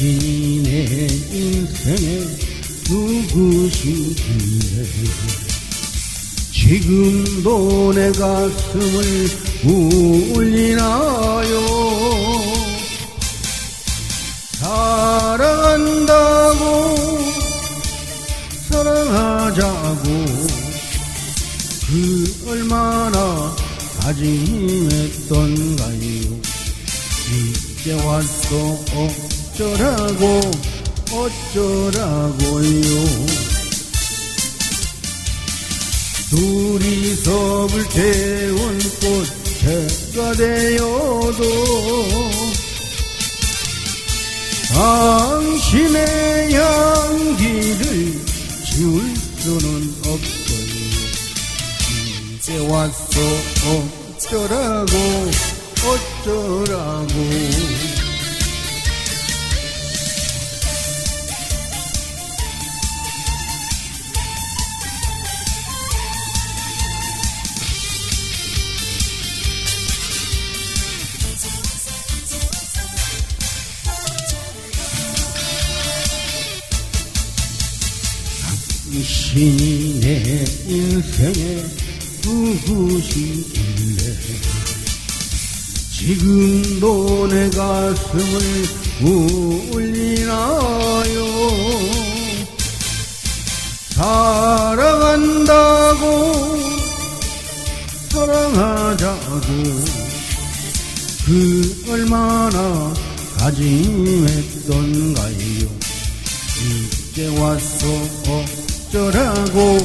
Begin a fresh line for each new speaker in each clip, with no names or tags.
당신의 인생에 누구시길래 지금도 내 가슴을 울리나요? 사랑한다고 사랑하자고 그 얼마나 다짐했던가요? 이제 와서 어쩌라고 어쩌라고요? 둘이서 불 태운 꽃새가 되어도 당신의 향기를 지울 수는 없어요. 이제 와서 어쩌라고 어쩌라고 당신이 내 인생에 누구시길래 지금도 내 가슴을 울리나요? 사랑한다고 사랑하자고 그 얼마나 다짐했던가요? 이제 와서 어쩌라고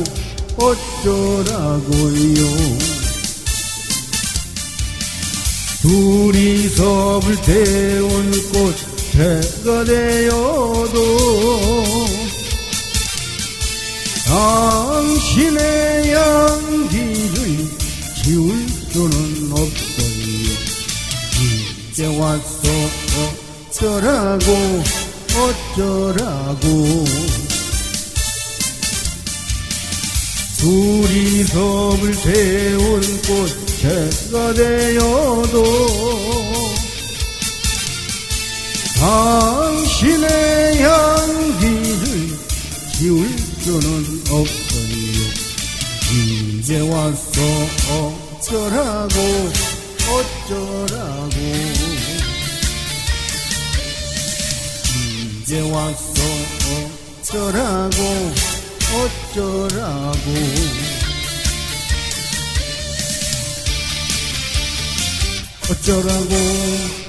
어쩌라고요. 둘이서 불태운 꽃새가 되어도 당신의 향기를 지울 수는 없어요. 이제 와서 어쩌라고 어쩌라고 둘이서 불태운 꽃새가 되어도 당신의 향기를 지울 수는 없어요. 이제 와서 어쩌라고 어쩌라고. 이제 와서 어쩌라고 어쩌라고. 어쩌라고